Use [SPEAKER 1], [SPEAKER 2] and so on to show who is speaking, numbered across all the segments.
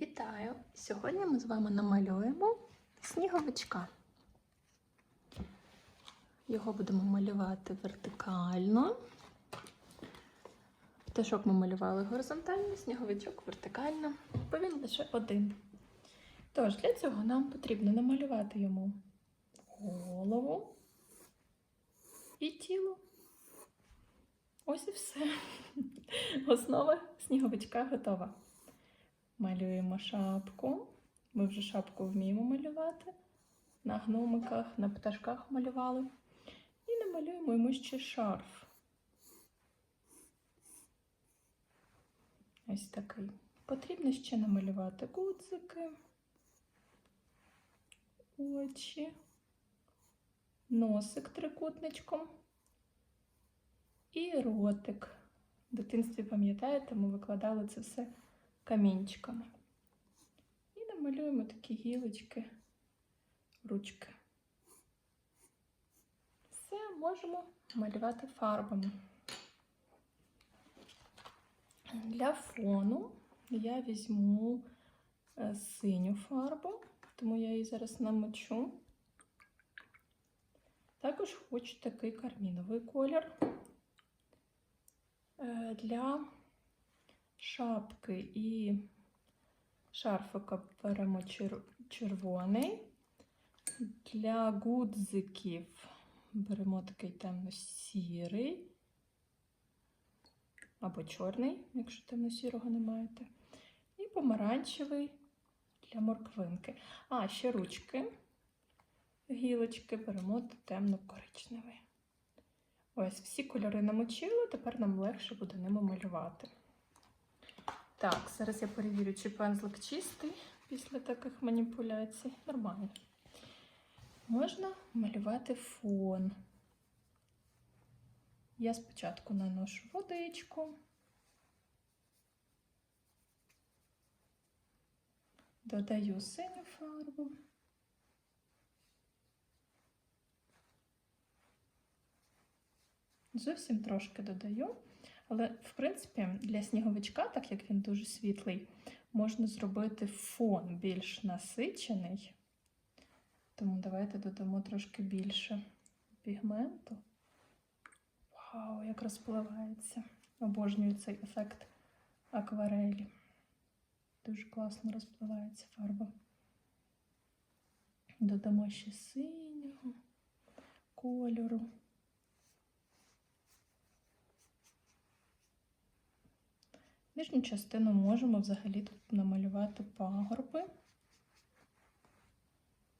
[SPEAKER 1] Вітаю! Сьогодні ми з вами намалюємо сніговичка. Його будемо малювати вертикально. Пташок ми малювали горизонтально, сніговичок вертикально, бо він лише один. Тож, для цього нам потрібно намалювати йому голову і тіло. Ось і все. Основа сніговичка готова. Малюємо шапку. Ми вже шапку вміємо малювати. На гномиках, на пташках малювали. І намалюємо йому ще шарф. Ось такий. Потрібно ще намалювати гудзики, очі, носик трикутничком і ротик. В дитинстві, пам'ятаєте, ми викладали це все камінчиками. І намалюємо такі гілочки, ручки. Все можемо малювати фарбами. Для фону я візьму е, синю фарбу, тому я її зараз намочу. Також хочу такий карміновий колір. Е, Для шапки і шарфика беремо чер- червоний. Для гудзиків беремо такий темно-сірий або чорний, якщо темно-сірого не маєте. І помаранчевий для морквинки. А, ще ручки, гілочки беремо темно-коричневий. Ось всі кольори намочили, тепер нам легше буде ними малювати. Так, зараз я перевірю, чи пензлик чистий після таких маніпуляцій. Нормально. Можна малювати фон. Я спочатку наношу водичку. Додаю синю фарбу. Зовсім трошки додаю. Але, в принципі, для сніговичка, так як він дуже світлий, можна зробити фон більш насичений. Тому давайте додамо трошки більше пігменту. Вау, як розпливається. Обожнюю цей ефект акварелі. Дуже класно розпливається фарба. Додамо ще синього кольору. Нижню частину можемо взагалі тут намалювати пагорби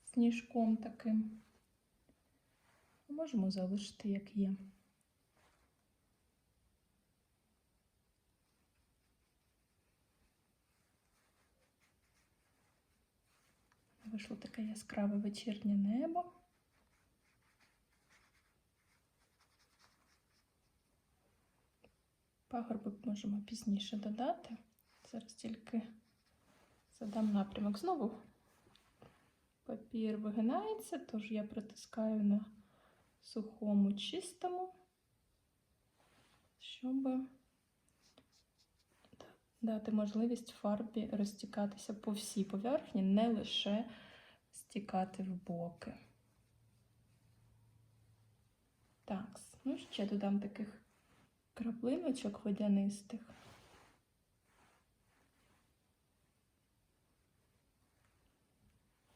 [SPEAKER 1] сніжком таким. Можемо залишити, як є. Вийшло таке яскраве вечірнє небо. Пагорби можемо пізніше додати. Зараз тільки задам напрямок. Знову папір вигинається, тож я притискаю на сухому чистому, щоб дати можливість фарбі розтікатися по всій поверхні, не лише стікати в боки. Так, ну ще додам таких краплиночок водянистих.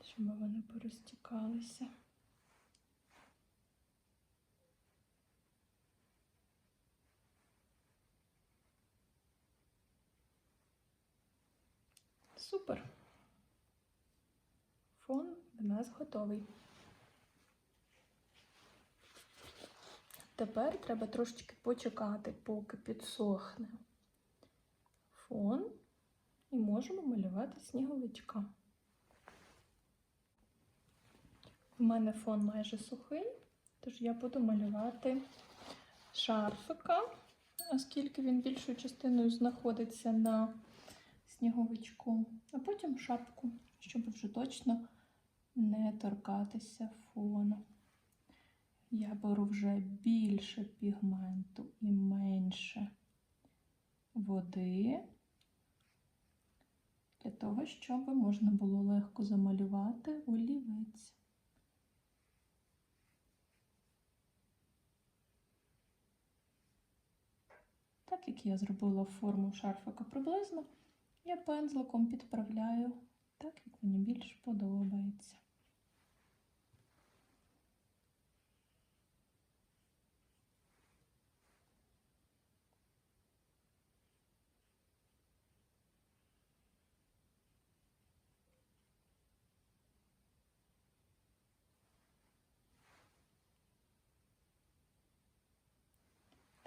[SPEAKER 1] Щоб вони порозтікалися. Супер. Фон в нас готовий. Тепер треба трошечки почекати, поки підсохне фон, і можемо малювати сніговичка. У мене фон майже сухий, тож я буду малювати шарфика, оскільки він більшою частиною знаходиться на сніговичку, а потім шапку, щоб вже точно не торкатися фону. Я беру вже більше пігменту і менше води. для того, щоб можна було легко замалювати олівець. Так як я зробила форму шарфика приблизно, я пензликом підправляю так, як мені більш подобається.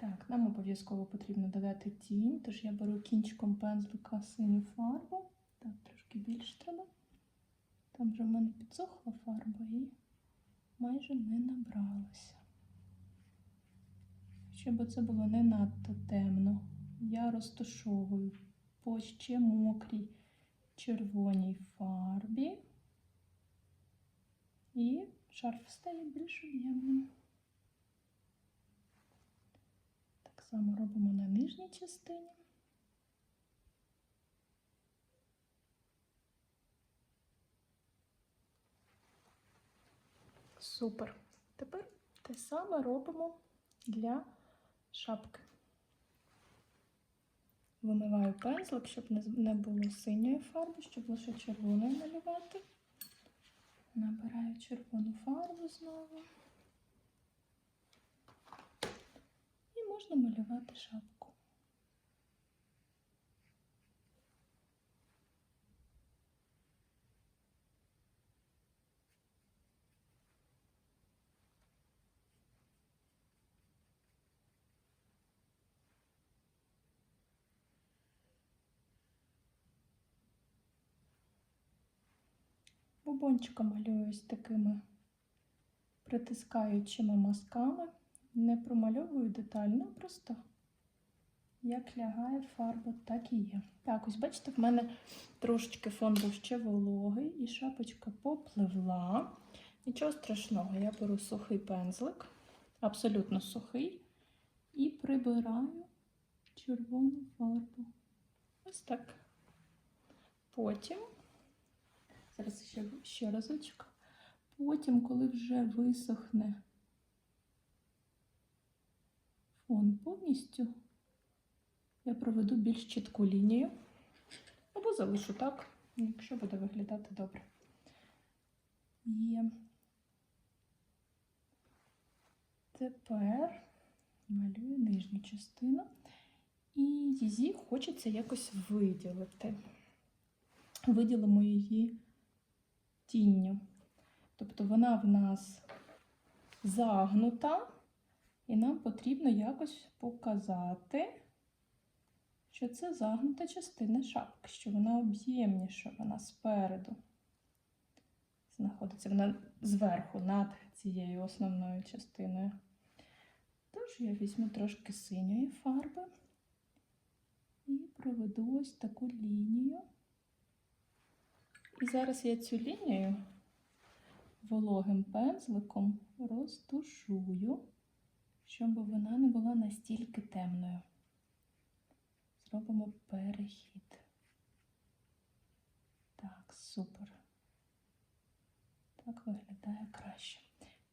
[SPEAKER 1] Так, нам обов'язково потрібно додати тінь, тож я беру кінчиком пензлика синю фарбу. Так, трошки більше треба. Там вже в мене підсохла фарба і майже не набралася. Щоб це було не надто темно, я розташовую по ще мокрій червоній фарбі, і шарф стає більш об'ємним. Так само робимо на нижній частині. Супер. Тепер те саме робимо для шапки. Вимиваю пензлик, щоб не- було синьої фарби, щоб лише червоною малювати. Набираю червону фарбу знову. І можна малювати шапку. Бубончика малюю ось такими притискаючими мазками. Не промальовую детально, просто як лягає фарба, так і є. Так, ось бачите, в мене трошечки фон був ще вологий, і шапочка попливла. Нічого страшного, я беру сухий пензлик, абсолютно сухий, і прибираю червону фарбу. Ось так. Потім, зараз ще, ще разочок. Потім, коли вже висохне фон повністю, я проведу більш чітку лінію. Або залишу так, якщо буде виглядати добре. Є. Тепер малюю нижню частину. І її хочеться якось виділити. Виділимо її тінню. Тобто вона в нас загнута, і нам потрібно якось показати, що це загнута частина шапки, що вона об'ємніша, вона спереду знаходиться, вона зверху над цією основною частиною. Тож я візьму трошки синьої фарби і проведу ось таку лінію. І зараз я цю лінію вологим пензликом розтушую, щоб вона не була настільки темною. Зробимо перехід. Так, супер. Так виглядає краще.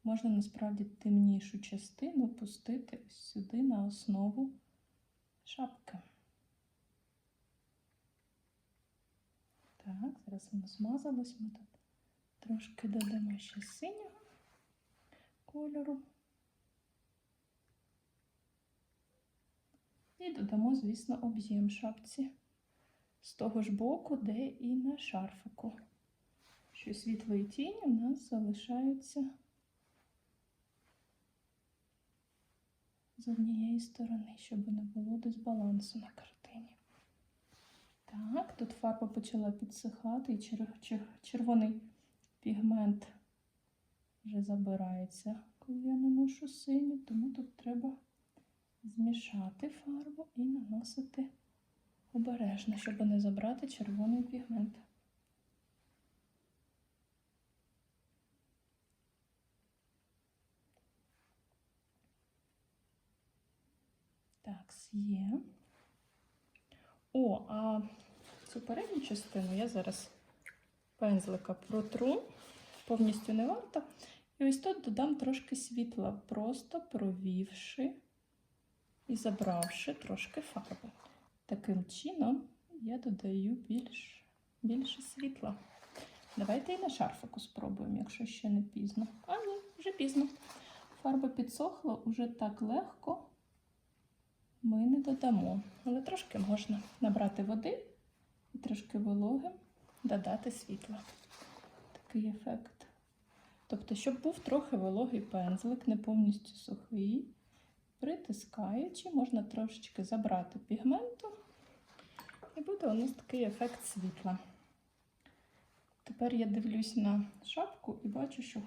[SPEAKER 1] Можна насправді темнішу частину пустити ось сюди на основу шапки. Так, зараз воно змазалось. Ми тут трошки додамо ще синього кольору. І додамо, звісно, об'єм шапці з того ж боку, де і на шарфику. Що світлої тіні у нас залишаються з однієї сторони, щоб не було дисбалансу на картині. Так, тут фарба почала підсихати, і чер- чер- червоний пігмент вже забирається, коли я наношу синю, тому тут треба змішати фарбу і наносити обережно, щоб не забрати червоний пігмент. Так, є. О, а цю передню частину я зараз пензлика протру, повністю не варто. І ось тут додам трошки світла, просто провівши і забравши трошки фарби. Таким чином я додаю більш, більше світла. Давайте і на шарфику спробуємо, якщо ще не пізно. А ні, вже пізно. Фарба підсохла уже так легко. Ми не додамо. Але трошки можна набрати води і трошки вологи додати світла. Такий ефект. Тобто, щоб був трохи вологий пензлик, не повністю сухий, притискаючи, можна трошечки забрати пігменту, і буде у нас такий ефект світла. Тепер я дивлюсь на шапку і бачу, що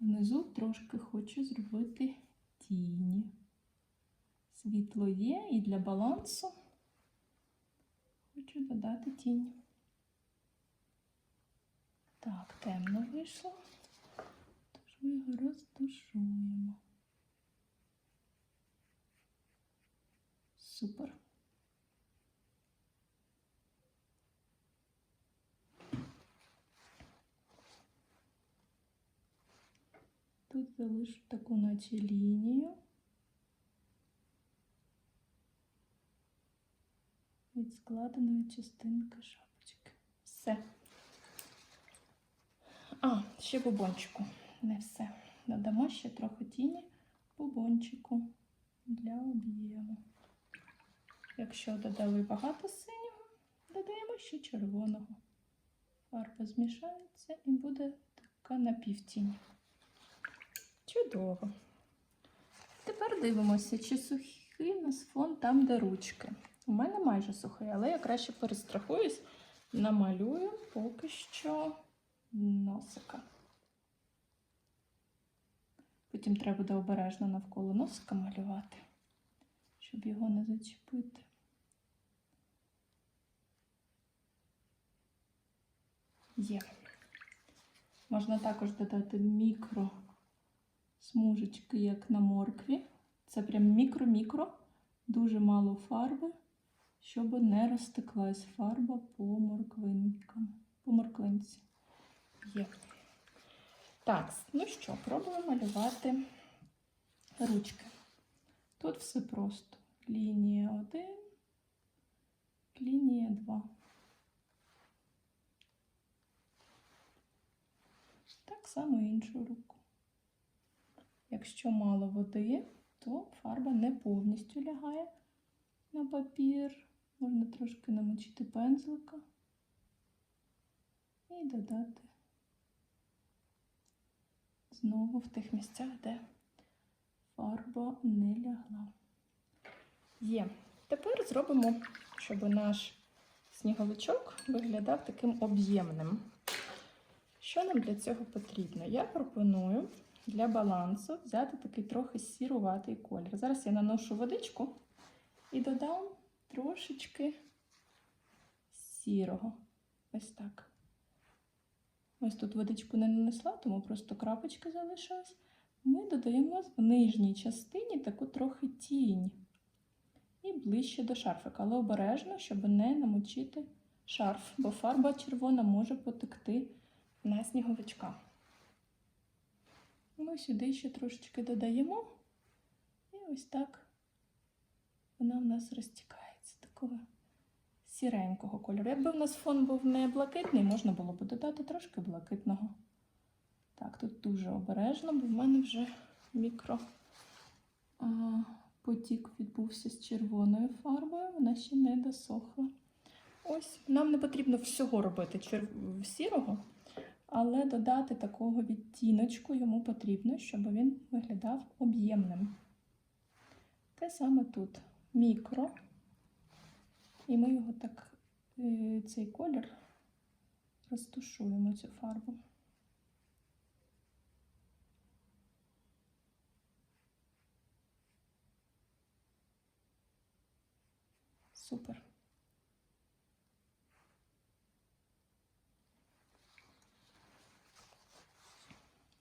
[SPEAKER 1] внизу трошки хочу зробити тіні. Світло є і для балансу хочу додати тінь. Так, темно вийшло, тож ми його розташуємо. Супер. Тут залишу таку наче лінію. Від складеної частинки шапочки. Все. А, ще бубончику. Не все. Додамо ще трохи тіні бубончику для об'єму. Якщо додали багато синього, додаємо ще червоного. Фарба змішається і буде така напівтінь. Чудово. Тепер дивимося, чи сухий нас фон там, де ручки. У мене майже сухий, але я краще перестрахуюсь, намалюю поки що носика. Потім треба буде обережно навколо носика малювати, щоб його не зачепити. Є. Можна також додати мікро смужечки, як на моркві. Це прям мікро-мікро, дуже мало фарби, щоб не розтеклась фарба по морквинкам, по морквинці. Є. Так, ну що, пробуємо малювати ручки. Тут все просто. Лінія 1, лінія 2. Так само іншу руку. Якщо мало води, то фарба не повністю лягає на папір. Можна трошки намочити пензлика і додати знову в тих місцях, де фарба не лягла. Є. Тепер зробимо, щоб наш сніговичок виглядав таким об'ємним. Що нам для цього потрібно? Я пропоную для балансу взяти такий трохи сіруватий колір. Зараз я наношу водичку і додам трошечки сірого. Ось так. Ось тут водичку не нанесла, тому просто крапочки залишилась. Ми додаємо в нижній частині таку трохи тінь і ближче до шарфика, але обережно, щоб не намочити шарф, бо фарба червона може потекти на сніговичка. Ми сюди ще трошечки додаємо, і ось так вона в нас розтікається такого сіренького кольору. Якби в нас фон був не блакитний, можна було б додати трошки блакитного. Так, тут дуже обережно, бо в мене вже мікро потік відбувся з червоною фарбою, вона ще не досохла. Ось, нам не потрібно всього робити чер... сірого, але додати такого відтіночку йому потрібно, щоб він виглядав об'ємним. Те саме тут мікро. І ми його так, е, цей колір розтушуємо цю фарбу. Супер.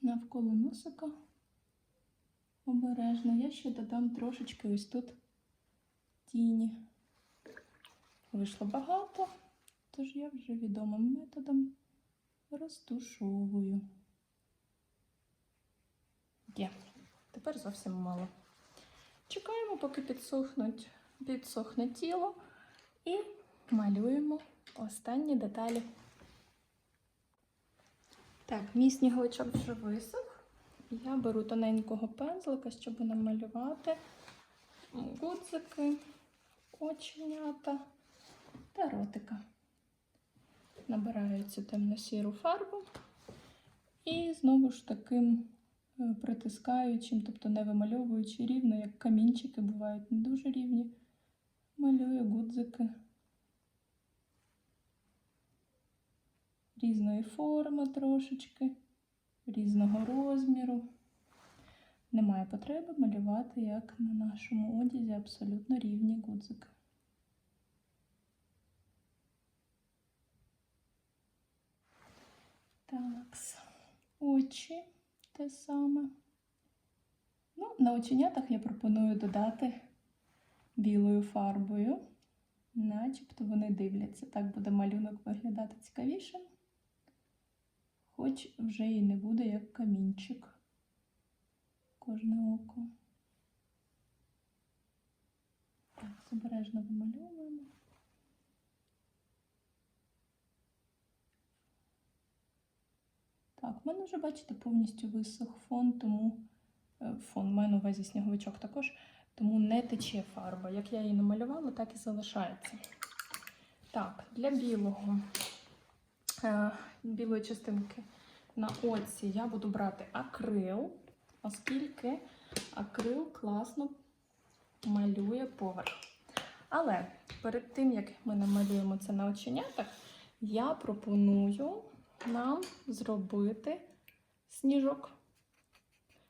[SPEAKER 1] Навколо носика обережно. Я ще додам трошечки ось тут тіні. Вийшло багато, Тож я вже відомим методом розтушовую. Є. Тепер зовсім мало. Чекаємо, поки підсохнуть, підсохне тіло і малюємо останні деталі. Так, мій сніговичок вже висох. Я беру тоненького пензлика, щоб намалювати гудзики, оченята та ротика. Набираю цю темно-сіру фарбу і знову ж таким притискаючим, тобто не вимальовуючи рівно, як камінчики бувають не дуже рівні, малюю гудзики різної форми трошечки, різного розміру. Немає потреби малювати, як на нашому одязі, абсолютно рівні гудзики. Так, очі те саме. Ну, на оченятах я пропоную додати білою фарбою, начебто вони дивляться. Так буде малюнок виглядати цікавішим, хоч вже і не буде як камінчик кожне око. Так, обережно вимальовуємо. Так, в мене вже, бачите, повністю висох фон, тому е, фон, маю на увазі сніговичок також, тому не тече фарба. Як я її намалювала, так і залишається. Так, для білого, е, білої частинки на оці я буду брати акрил, оскільки акрил класно малює поверх. Але перед тим, як ми намалюємо це на оченятах, я пропоную нам зробити сніжок.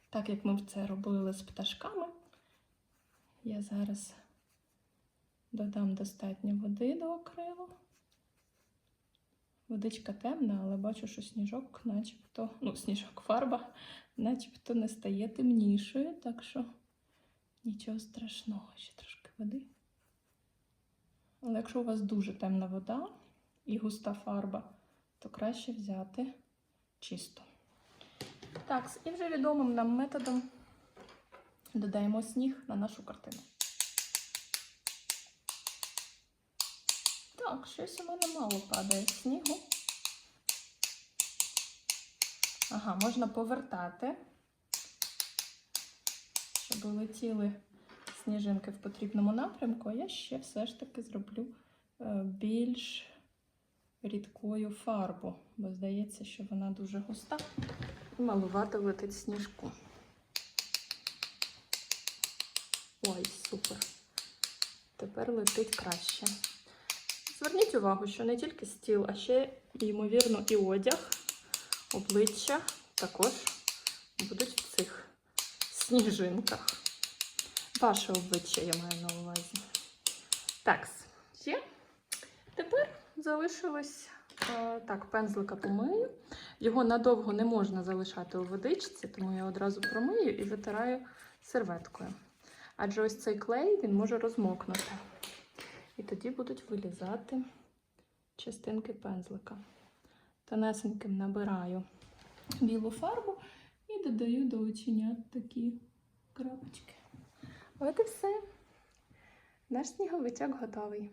[SPEAKER 1] Так як ми це робили з пташками, я зараз додам достатньо води до акрилу. Водичка темна, але бачу, що сніжок, начебто, ну, сніжок фарба, начебто не стає темнішою, так що нічого страшного, ще трошки води. Але якщо у вас дуже темна вода і густа фарба, то краще взяти чисто. Так, і вже відомим нам методом додаємо сніг на нашу картину. Так, щось у мене мало падає снігу. Ага, можна повертати, щоб летіли сніжинки в потрібному напрямку, а я ще все ж таки зроблю е, більш рідкою фарбу, бо здається, що вона дуже густа малувато летить сніжку. Ой, супер. Тепер летить краще. Зверніть увагу, що не тільки стіл, а ще, ймовірно, і одяг, обличчя також будуть в цих сніжинках. Ваше обличчя я маю на увазі. Так, є. Тепер залишилось е, так, пензлика помию. Його надовго не можна залишати у водичці, тому я одразу промию і витираю серветкою. Адже ось цей клей він може розмокнути. І тоді будуть вилізати частинки пензлика. Тонесеньким набираю білу фарбу і додаю до оченят такі крапочки. От і все. Наш сніговичок готовий.